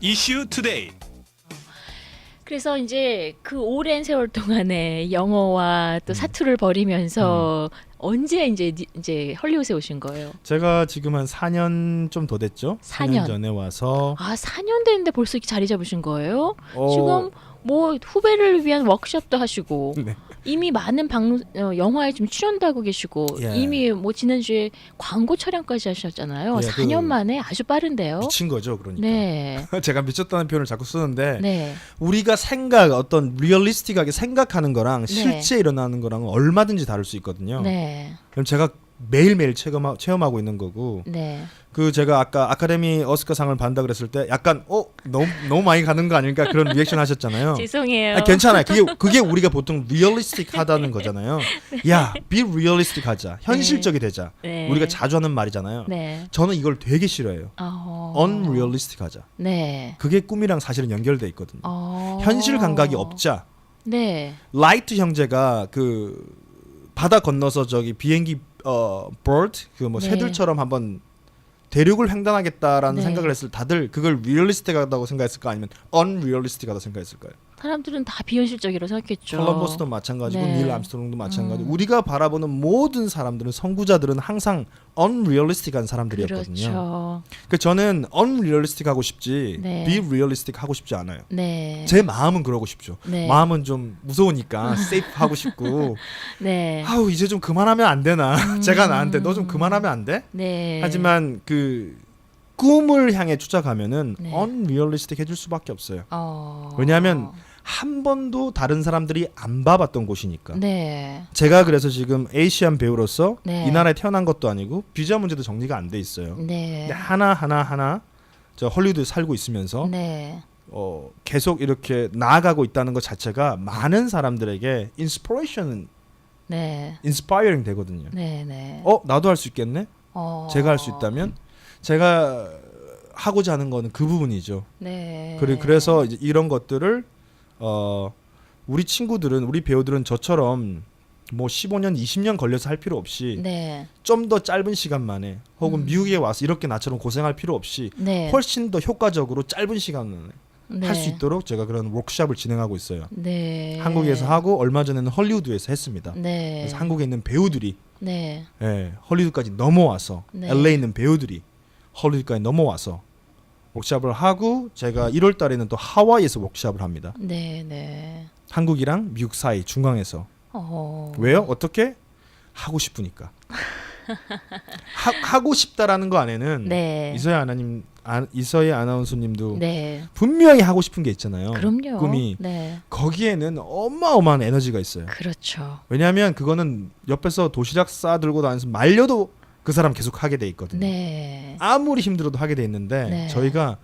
이슈 투데이. 그래서 이제 그 오랜 세월 동안에 영어와 음. 또 사투를 벌이면서 언제 이제 니- 이제 헐리우드에 오신 거예요? 제가 지금 한 4년 좀 더 됐죠. 4년. 전에 와서 아, 4년 됐는데 벌써 이렇게 자리 잡으신 거예요? 어, 지금 뭐 후배를 위한 워크숍도 하시고 네. 이미 많은 방 어, 영화에 좀 출연도 하고 계시고 예. 이미 뭐 지난주에 광고 촬영까지 하셨잖아요. 예, 4년 그 만에 아주 빠른데요. 미친 거죠, 그러니까. 네. 제가 미쳤다는 표현을 자꾸 쓰는데 네. 우리가 생각 어떤 리얼리스틱하게 생각하는 거랑 네. 실제 일어나는 거랑 얼마든지 다를 수 있거든요. 네. 그럼 제가 매일매일 체험하, 체험하고 있는 거고 네. 그 제가 아까 아카데미 어스카상을 받는다 그랬을 때 약간 어 너무 너무 많이 가는 거 아닐까 그런 리액션 하셨잖아요. 죄송해요. 아, 괜찮아요. 그게 그게 우리가 보통 리얼리스틱하다는 거잖아요. 야, be realistic 하자. 현실적이 되자. 네. 우리가 자주 하는 말이잖아요. 네. 저는 이걸 되게 싫어해요. 어. unrealistic 하자. 네. 그게 꿈이랑 사실은 연결돼 있거든요. 어. 현실 감각이 없자. 네. 라이트 형제가 그 바다 건너서 저기 비행기 어 bird 그뭐 네. 새들처럼 한번 대륙을 횡단하겠다라는 네. 생각을 했을 때 다들 그걸 리얼리스틱하다고 생각했을까 아니면 unrealistic하다고 생각했을까요? 사람들은 다 비현실적이라고 생각했죠. 콜럼버스도 마찬가지고 네. 닐 암스트롱도 마찬가지고 음. 우리가 바라보는 모든 사람들은 선구자들은 항상 unrealistic한 사람들이었거든요. 그렇죠. 그 저는 unrealistic 하고 싶지 네. be realistic 하고 싶지 않아요. 네. 제 마음은 그러고 싶죠. 네. 마음은 좀 무서우니까 safe 하고 싶고 네. 아우 이제 좀 그만하면 안 되나? 제가 나한테 너 좀 그만하면 안 돼? 네. 하지만 그 꿈을 향해 쫓아가면은 네. unrealistic 해줄 수밖에 없어요. 어. 왜냐하면 한 번도 다른 사람들이 안 봐봤던 곳이니까. 네. 제가 그래서 지금 에이시안 배우로서 네. 이 나라에 태어난 것도 아니고 비자 문제도 정리가 안 돼 있어요. 네. 근데 하나 하나 하나 저 헐리우드에 살고 있으면서 네. 어, 계속 이렇게 나아가고 있다는 것 자체가 많은 사람들에게 인스피레이션, 네. 인스파이어링 되거든요. 네. 네. 어 나도 할 수 있겠네. 어. 제가 할 수 있다면 제가 하고자 하는 거는 그 부분이죠. 네. 그래 그래서 이제 이런 것들을 어 우리 친구들은 우리 배우들은 저처럼 뭐 15년, 20년 걸려서 할 필요 없이 네. 좀 더 짧은 시간 만에 혹은 음. 미국에 와서 이렇게 나처럼 고생할 필요 없이 네. 훨씬 더 효과적으로 짧은 시간 안에 네. 할수 있도록 제가 그런 워크숍을 진행하고 있어요. 네. 한국에서 하고 얼마 전에는 헐리우드에서 했습니다. 네. 그래서 한국에 있는 배우들이 네. 예, 헐리우드까지 넘어와서 네. LA에 있는 배우들이 헐리우드까지 넘어와서 워크숍을 하고 제가 1월 달에는 또 하와이에서 워크숍을 합니다. 네. 네. 한국이랑 미국 사이 중앙에서 어. 왜요? 어떻게 하고 싶으니까 하, 하고 싶다라는 거 안에는 네. 이서희 아나님 아, 이서희 아나운서님도 네. 분명히 하고 싶은 게 있잖아요. 그럼요. 꿈이 네. 거기에는 어마어마한 에너지가 있어요. 그렇죠. 왜냐하면 그거는 옆에서 도시락 싸 들고 다니면서 말려도 그 사람 계속 하게 돼 있거든요. 네. 아무리 힘들어도 하게 돼 있는데 네. 저희가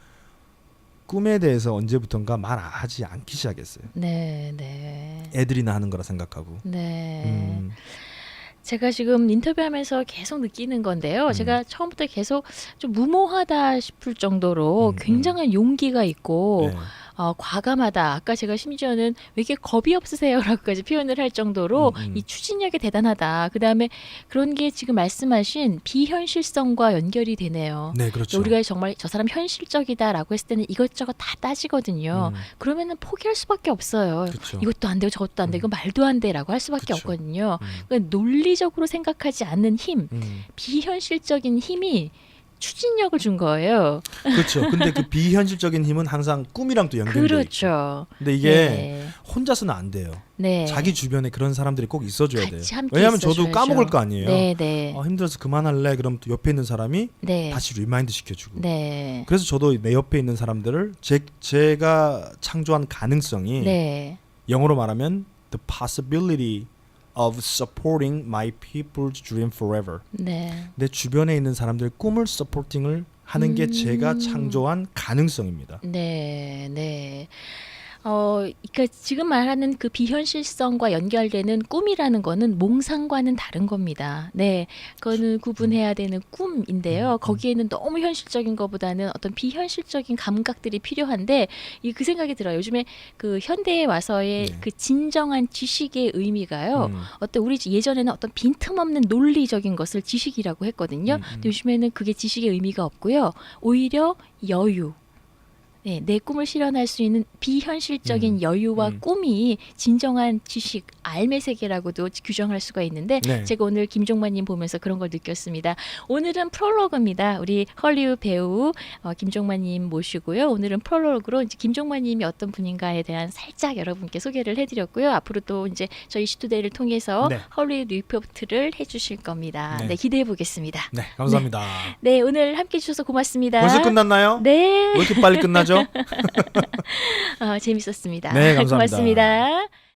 꿈에 대해서 언제부턴가 말하지 않기 시작했어요. 네. 네. 애들이나 하는 거라 생각하고. 네. 음, 제가 지금 인터뷰하면서 계속 느끼는 건데요. 음. 제가 처음부터 계속 좀 무모하다 싶을 정도로 음, 굉장한 용기가 있고 네. 어, 과감하다. 아까 제가 심지어는 왜 이렇게 겁이 없으세요라고까지 표현을 할 정도로 음, 음. 이 추진력이 대단하다. 그 다음에 그런 게 지금 말씀하신 비현실성과 연결이 되네요. 네, 그렇죠. 우리가 정말 저 사람 현실적이다라고 했을 때는 이것저것 다 따지거든요. 음, 그러면은 포기할 수밖에 없어요. 그렇죠. 이것도 안 되고 저것도 안 되고 음. 말도 안 돼라고 할 수밖에 그쵸. 없거든요. 음, 그러니까 논리적으로 생각하지 않는 힘, 음, 비현실적인 힘이 추진력을 준 거예요. 그렇죠. 근데 그 비현실적인 힘은 항상 꿈이랑 또 연결돼 있고. 그렇죠. 근데 이게 네. 혼자서는 안 돼요. 네. 자기 주변에 그런 사람들이 꼭 있어줘야 돼요. 같이 함께 왜냐하면 저도 있어줘야죠. 까먹을 거 아니에요. 네, 네. 어, 힘들어서 그만할래. 그럼 또 옆에 있는 사람이 네. 다시 리마인드 시켜주고. 네. 그래서 저도 내 옆에 있는 사람들을 제, 제가 창조한 가능성이 네. 영어로 말하면 the possibility of supporting my people's dream forever. 네. 내 주변에 있는 사람들의 꿈을 서포팅을 하는 게 음. 제가 창조한 가능성입니다. 네. 네. 어, 그러니까 지금 말하는 그 비현실성과 연결되는 꿈이라는 거는 몽상과는 다른 겁니다. 네, 그거는 구분해야 되는 꿈인데요. 음, 음. 거기에는 너무 현실적인 것보다는 어떤 비현실적인 감각들이 필요한데 이 그 생각이 들어요. 요즘에 그 현대에 와서의 네. 그 진정한 지식의 의미가요. 음. 어떤 우리 예전에는 어떤 빈틈없는 논리적인 것을 지식이라고 했거든요. 음, 음. 근데 요즘에는 그게 지식의 의미가 없고요. 오히려 여유. 네, 내 꿈을 실현할 수 있는 비현실적인 음, 여유와 음. 꿈이 진정한 지식, 알의 세계라고도 규정할 수가 있는데 네. 제가 오늘 김종만님 보면서 그런 걸 느꼈습니다. 오늘은 프롤로그입니다. 우리 헐리우드 배우 어, 김종만님 모시고요. 오늘은 프롤로그로 이제 김종만님이 어떤 분인가에 대한 살짝 여러분께 소개를 해드렸고요. 앞으로 또 이제 저희 시투데이를 통해서 네. 헐리우드 리포트를 해주실 겁니다. 네. 네, 기대해 보겠습니다. 네, 감사합니다. 네, 오늘 함께 해 주셔서 고맙습니다. 벌써 끝났나요? 네, 왜 이렇게 빨리 끝나 죠? 어, 재밌었습니다. 네, 감사합니다. 고맙습니다.